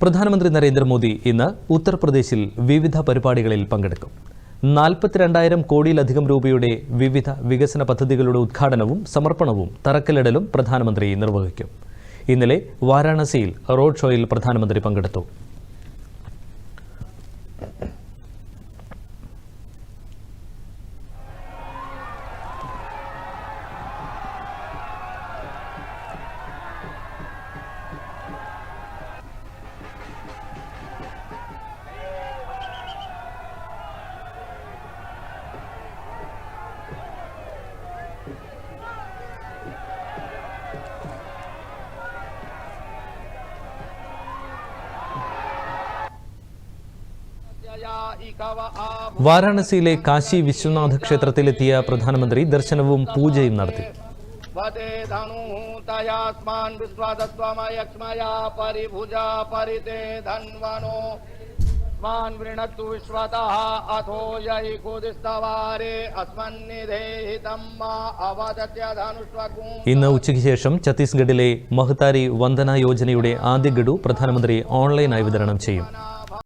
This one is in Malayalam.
പ്രധാനമന്ത്രി നരേന്ദ്രമോദി ഇന്ന് ഉത്തർപ്രദേശിൽ വിവിധ പരിപാടികളിൽ പങ്കെടുക്കും. നാൽപ്പത്തിരണ്ടായിരം കോടിയിലധികം രൂപയുടെ വിവിധ വികസന പദ്ധതികളുടെ ഉദ്ഘാടനവും സമർപ്പണവും തറക്കല്ലിടലും പ്രധാനമന്ത്രി നിർവഹിക്കും. ഇന്നലെ വാരാണസിയിൽ റോഡ് ഷോയിൽ പ്രധാനമന്ത്രി പങ്കെടുത്തു. വാരാണസിയിലെ കാശി വിശ്വനാഥ ക്ഷേത്രത്തിലെത്തിയ പ്രധാനമന്ത്രി ദർശനവും പൂജയും നടത്തി പരിഭുജ പരിതേ ധൻവനോ विश्वादत्वमयक्ष्मया परिभुजा परिते धन्वनो स्मान् वृणत्तु विश्वतः अथो यहि कुदिस्तवारे अस्मन्निधेहितं मा अवदत्य धनुष्वगुं ഇന്ന് ഉച്ചയ്ക്ക് ശേഷം ഛത്തീസ്ഗഡിലെ മഹ്താരി വന്ദന യോജനയുടെ ആദ്യ ഗഡു പ്രധാനമന്ത്രി ഓൺലൈനായി വിതരണം ചെയ്യും